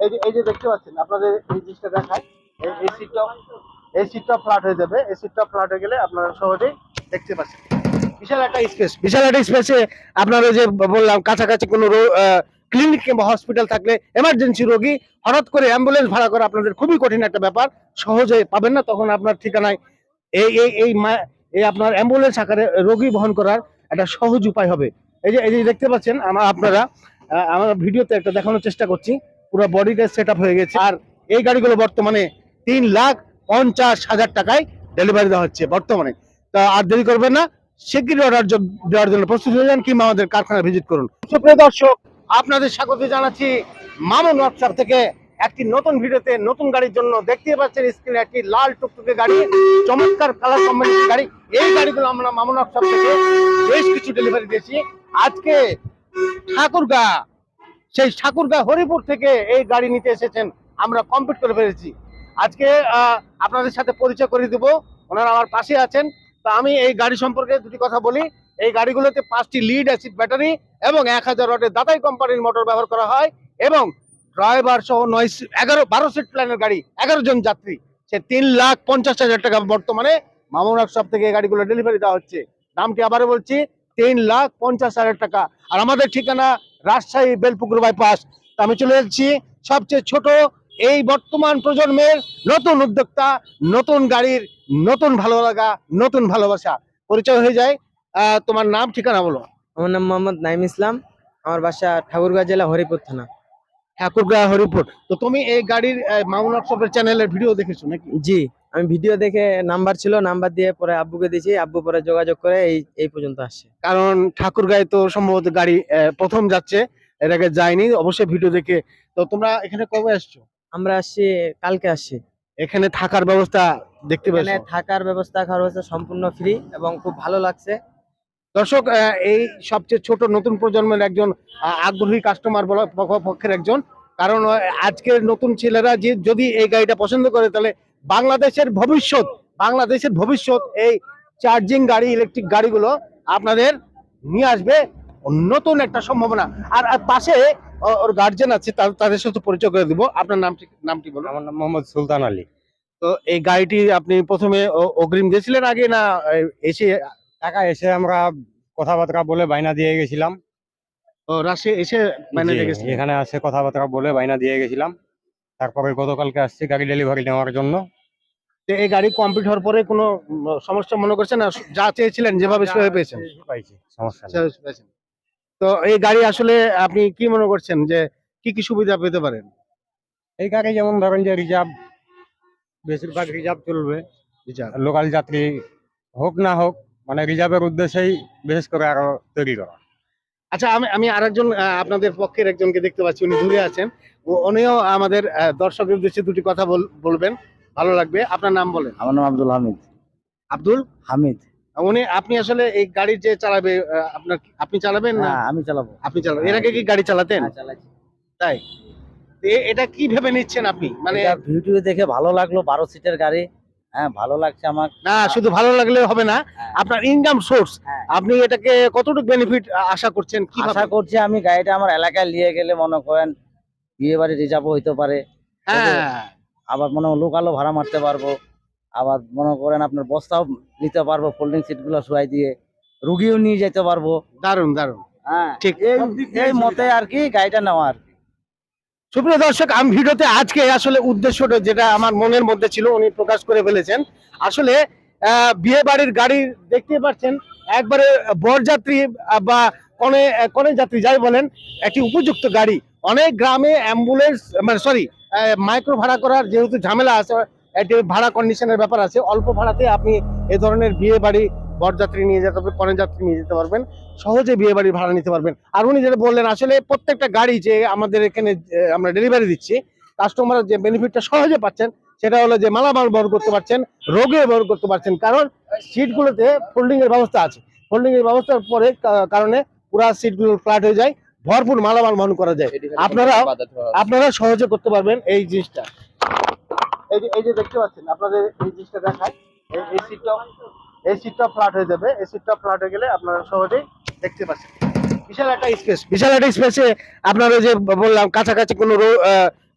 এই যে এই যে দেখতে পাচ্ছেন, আপনাদের এই জিনিসটা দেখায়। এই- সিটটা এই সিটটা ফ্ল্যাট হয়ে যাবে। এই সিটটা ফ্ল্যাট হয়ে গেলে আপনারা সহজেই দেখতে পাচ্ছেন। বিশাল একটা স্পেস বিশাল একটা স্পেসে আপনারা যে বললাম, কাছাকাছি কোনো ক্লিনিক কিংবা হসপিটাল থাকলে এমার্জেন্সি রোগী হঠাৎ করে অ্যাম্বুলেন্স ভাড়া করা আপনাদের খুবই কঠিন একটা ব্যাপার। সহজে পাবেন না, তখন আপনার ঠিকানায় এই এই এই এই আপনার অ্যাম্বুলেন্স আকারে রোগী বহন করার একটা সহজ উপায় হবে। এই যে এই যে দেখতে পাচ্ছেন আমার আপনারা আমার ভিডিওতে একটা দেখানোর চেষ্টা করছি। পুরো বডিটা সেট আপ হয়ে গেছে। আর এই গাড়িগুলো বর্তমানে তিন লাখ পঞ্চাশ হাজার টাকায় ডেলিভারি দেওয়া হচ্ছে বর্তমানে। তা আর দেরি করবেন না, শিগগিরই অর্ডার দেওয়ার জন্য প্রস্তুত হয়ে যান, কিংবা আমাদের কারখানা ভিজিট করুন। সুপ্রিয় দর্শক, আপনাদের স্বাগত জানাচ্ছি মামুন ওয়ার্কশপ থেকে। একটি নতুন ভিডিওতে নতুন গাড়ির জন্য দেখতে পাচ্ছেন স্ক্রিনে একটি লাল টুকটুকে গাড়ি, চমৎকার কালার কম্বিনেশন গাড়ি। এই গাড়িগুলো আমরা মামুন ওয়ার্কশপ থেকে বেশ কিছু ডেলিভারি দিয়েছি। আজকে ঠাকুরগা সেই ঠাকুরগা হরিপুর থেকে এই গাড়ি নিতে এসেছেন। আমরা কমপ্লিট করে ফেলেছি। আজকে আপনাদের সাথে পরিচয় করে দিব। ওনারা আমার পাশে আছেন। তা আমি এই গাড়ি সম্পর্কে দুটি কথা বলি। এই গাড়িগুলোতে পাঁচটি লিড অ্যাসিড ব্যাটারি এবং এক হাজার ওয়াটের দাতাই কোম্পানির মোটর ব্যবহার করা হয় এবং ড্রাইভার সহ নয় এগারো, বারো সিট প্ল্যানের গাড়ি, এগারো জন যাত্রী। সে তিন লাখ পঞ্চাশ হাজার টাকা বর্তমানে মামুন সব থেকে এই গাড়িগুলো ডেলিভারি দেওয়া হচ্ছে। দামটি আবারও বলছি, তিন লাখ পঞ্চাশ হাজার টাকা। আর আমাদের ঠিকানা রাজশাহী বেলপুকুর বাইপাস। আমি চলে যাচ্ছি সবচেয়ে ছোট এই বর্তমান প্রজন্মের নতুন উদ্যোক্তা নতুন গাড়ির নতুন ভালো লাগা নতুন ভালোবাসা। পরিচয় হয়ে যায়। আহ, তোমার নাম ঠিকানা বলো। আমার নাম মোহাম্মদ নাইম ইসলাম। আমার বাসা ঠাকুরগাঁ জেলা হরিপুর থানা। ঠাকুরগাঁ হরিপুর। তো তুমি এই গাড়ির মামুন ওয়ার্কশপের চ্যানেলের ভিডিও দেখেছ নাকি? জি। আমি ভিডিও দেখে নাম্বার ছিল নাম্বার দিয়ে পরে আব্বুকে দিয়েছি আব্বু পরে যোগাযোগ করে এই এই পর্যন্ত আসছে। কারণ ঠাকুরগাঁয়ে তো সম্ভবত গাড়ি প্রথম যাচ্ছে এর আগে যায়নি অবশ্যই ভিডিও দেখে। তো তোমরা এখানে কবে আসছো? আমরা আসছি কালকে আসছি। এখানে থাকার ব্যবস্থা দেখতে এখানে থাকার ব্যবস্থা খাওয়ার ব্যবস্থা সম্পূর্ণ ফ্রি এবং খুব ভালো লাগছে। দর্শক এই সবচেয়ে ছোট নতুন প্রজন্মের একজন আগ্রহী কাস্টমার বলা পক্ষ- পক্ষের একজন। কারণ আজকের নতুন ছেলেরা যে যদি এই গাড়িটা পছন্দ করে তাহলে বাংলাদেশের ভবিষ্যৎ বাংলাদেশের ভবিষ্যৎ এই চার্জিং গাড়ি ইলেকট্রিক গাড়িগুলো আপনাদের নিয়ে আসবে নতুন একটা সম্ভাবনা। আর পাশে ওর গার্জেন আছে তাদের সাথে পরিচয় করে দিব। আপনার নামটি নামটি বলুন। আমার নাম মোহাম্মদ সুলতান আলী। তো এই গাড়িটি আপনি প্রথমে অগ্রিম দিয়েছিলেন আগে না এসে টাকা এসে আমরা কথাবার্তা বলে বাইনা দিয়ে গেছিলাম? ও, রাশি এসে মানে জি, গেছিলেন? এখানে আসে কথাবার্তা বলে বাইনা দিয়ে গেছিলাম। তারপরে গতকালকে আসছি গাড়ি ডেলিভারি নেওয়ার জন্য। তো এই গাড়ি কমপ্লিট হওয়ার পরে কোনো সমস্যা মনে করছেন? না যা চেয়েছিলেন যেভাবে সেভাবে পেয়েছেন? পাইছি সমস্যা নেই। সেভাবে পেয়েছেন। তো এই গাড়ি আসলে আপনি কি মনে করছেন যে কি কি সুবিধা পেতে পারেন? এই গাড়ি যেমন ধরেন যে রিজার্ভ বেশিরভাগ রিজার্ভ চলবে। লোকাল যাত্রী হোক না হোক মানে রিজার্ভের উদ্দেশ্যেই বিশেষ করে আরও তৈরি করা। আচ্ছা আমি আমি আরেকজন আহ, আপনাদের পক্ষের একজনকে দেখতে পাচ্ছি উনি দূরে আছেন। উনিও আমাদের দর্শকের উদ্দেশ্যে দুটি কথা বল- বলবেন। ভালো লাগবে। আপনার নাম বলেন। আমার নাম আব্দুল হামিদ। আব্দুল? হামিদ। উনি আপনি আসলে এই গাড়ির যে চালাবে আপনার আপনি চালাবেন না? হ্যাঁ আমি চালাবো। আপনি চালাবেন। এর আগে কি গাড়ি চালাতেন? হ্যাঁ, চালাচ্ছি। তাই? এ- এটা কি ভেবে নিচ্ছেন আপনি? মানে ভিডিও দেখে ভালো লাগল বারো সিটের গাড়ি। হ্যাঁ ভালো লাগছে আমার। না শুধু ভালো লাগলে হবে না। হ্যাঁ। আপনার ইনকাম সোর্স। আপনি এটাকে কতটুকু বেনিফিট আশা করছেন? কি আশা করছি আমি গাড়িটা আমার এলাকায় নিয়ে গেলে মনে করেন বিয়ে বাড়ি রিজার্ভও হইতে পারে। হ্যাঁ। আবার মনে হয় লোকালও ভাড়া মারতে পারব। আবার মনে করেন আপনার বস্তাও নিতে পারব ফোল্ডিং সিটগুলো শুয়াই দিয়ে রুগীও নিয়ে যেতে পারব। দারুণ দারুণ হ্যাঁ ঠিক। এই মতে আর কি গাড়িটা নেওয়ার সুপ্রিয় দর্শক আমি ভিডিওতে আজকে আসলে উদ্দেশ্যটা যেটা আমার মনের মধ্যে ছিল উনি প্রকাশ করে ফেলেছেন। আসলে আহ, বিয়ে বাড়ির গাড়ি দেখতে পাচ্ছেন একবারে বরযাত্রী বা কনে কনে যাত্রী যাই বলেন একটি উপযুক্ত গাড়ি। অনেক গ্রামে অ্যাম্বুলেন্স মানে সরি মাইক্রো ভাড়া করার যেহেতু ঝামেলা আছে ভাড়া কন্ডিশনের ব্যাপার আছে, অল্প ভাড়াতে আপনি এ ধরনের বিয়ে বাড়ি বরযাত্রী নিয়ে যেতে পারবেন কনে যাত্রী নিয়ে যেতে পারবেন, সহজে বিয়ে বাড়ি ভাড়া নিতে পারবেন। আর উনি যেটা বললেন, আসলে প্রত্যেকটা গাড়ি যে আমাদের এখানে আমরা ডেলিভারি দিচ্ছি কাস্টমার যে বেনিফিটটা সহজে পাচ্ছেন, সেটা হলো যে মালামাল ব্যবহার করতে পারছেন রোগে ব্যবহার করতে পারছেন, কারণ সিটগুলোতে ফোল্ডিং এর ব্যবস্থা আছে। ফোল্ডিং এর ব্যবস্থার পরে কারণে পুরা সিটগুলো ফ্ল্যাট হয়ে যায় ভরপুর মালামাল বহন করা যায়। আপনারা আপনারা সহজে করতে পারবেন এই জিনিসটা। এই যে এই যে দেখতে পাচ্ছেন আপনাদের এই জিনিসটা দেখায়। এই- সিটটা এই সিটটা ফ্ল্যাট হয়ে যাবে। এই সিটটা ফ্ল্যাট হয়ে গেলে আপনারা সহজেই দেখতে পাচ্ছেন। বিশাল একটা স্পেস বিশাল একটা স্পেসে আপনারা যে বললাম কাছাকাছি কোনো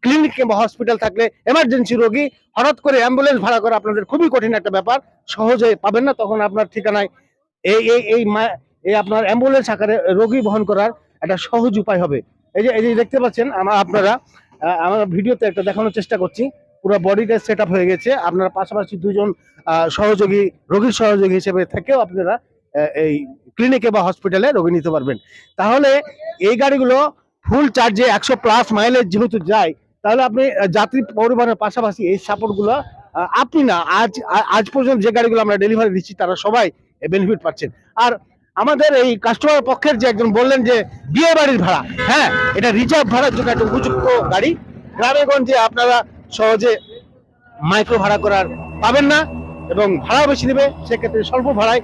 ক্লিনিক কিংবা হসপিটাল থাকলে এমার্জেন্সি রোগী হঠাৎ করে অ্যাম্বুলেন্স ভাড়া করা আপনাদের খুবই কঠিন একটা ব্যাপার। সহজে পাবেন না তখন আপনার ঠিকানায় এই এই এই আপনার অ্যাম্বুলেন্স আকারে রোগী বহন করার একটা সহজ উপায় হবে। এই যে এই যে দেখতে পাচ্ছেন আমার আপনারা আমার ভিডিওতে একটা দেখানোর চেষ্টা করছি। পুরো বডিটা সেট হয়ে গেছে। আপনারা পাশাপাশি দুজন সহযোগী, রোগীর সহযোগী হিসেবে থেকেও আপনারা এই ক্লিনিকে বা হসপিটালে রোগী নিতে পারবেন। তাহলে এই গাড়িগুলো ফুল চার্জে একশো প্লাস মাইলেজ যেহেতু যায়, তাহলে আপনি যাত্রী পরিবহনের পাশাপাশি এই সাপোর্টগুলো আপনি না, আজ আজ পর্যন্ত যে গাড়িগুলো আমরা ডেলিভারি দিচ্ছি, তারা সবাই বেনিফিট পাচ্ছেন। আর আমাদের এই কাস্টমার পক্ষের যে একজন বললেন যে বিয়ে বাড়ির ভাড়া হ্যাঁ এটা রিজার্ভ ভাড়ার জন্য একটা উপযুক্ত গাড়ি। গ্রামে গঞ্জে আপনারা সহজে মাইক্রো ভাড়া করার পাবেন না এবং ভাড়া বেশি নেবে, সেক্ষেত্রে স্বল্প ভাড়ায়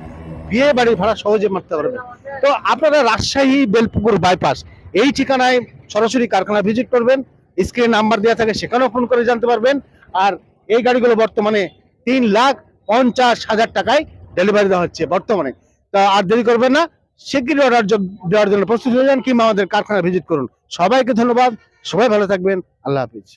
বিয়ে বাড়ির ভাড়া সহজে মারতে পারবেন। তো আপনারা রাজশাহী, বেলপুকুর বাইপাস এই ঠিকানায় সরাসরি কারখানা ভিজিট করবেন স্ক্রিন নাম্বার দেওয়া থাকে, সেখানেও ফোন করে জানতে পারবেন। আর এই গাড়িগুলো বর্তমানে তিন লাখ পঞ্চাশ হাজার টাকায় ডেলিভারি দেওয়া হচ্ছে বর্তমানে। তা আর দেরি করবেন না। শিগগিরই অর্ডার দেওয়ার জন্য প্রস্তুত হয়ে যান কিংবা আমাদের কারখানা ভিজিট করুন। সবাইকে ধন্যবাদ। সবাই ভালো থাকবেন। আল্লাহ হাফিজ।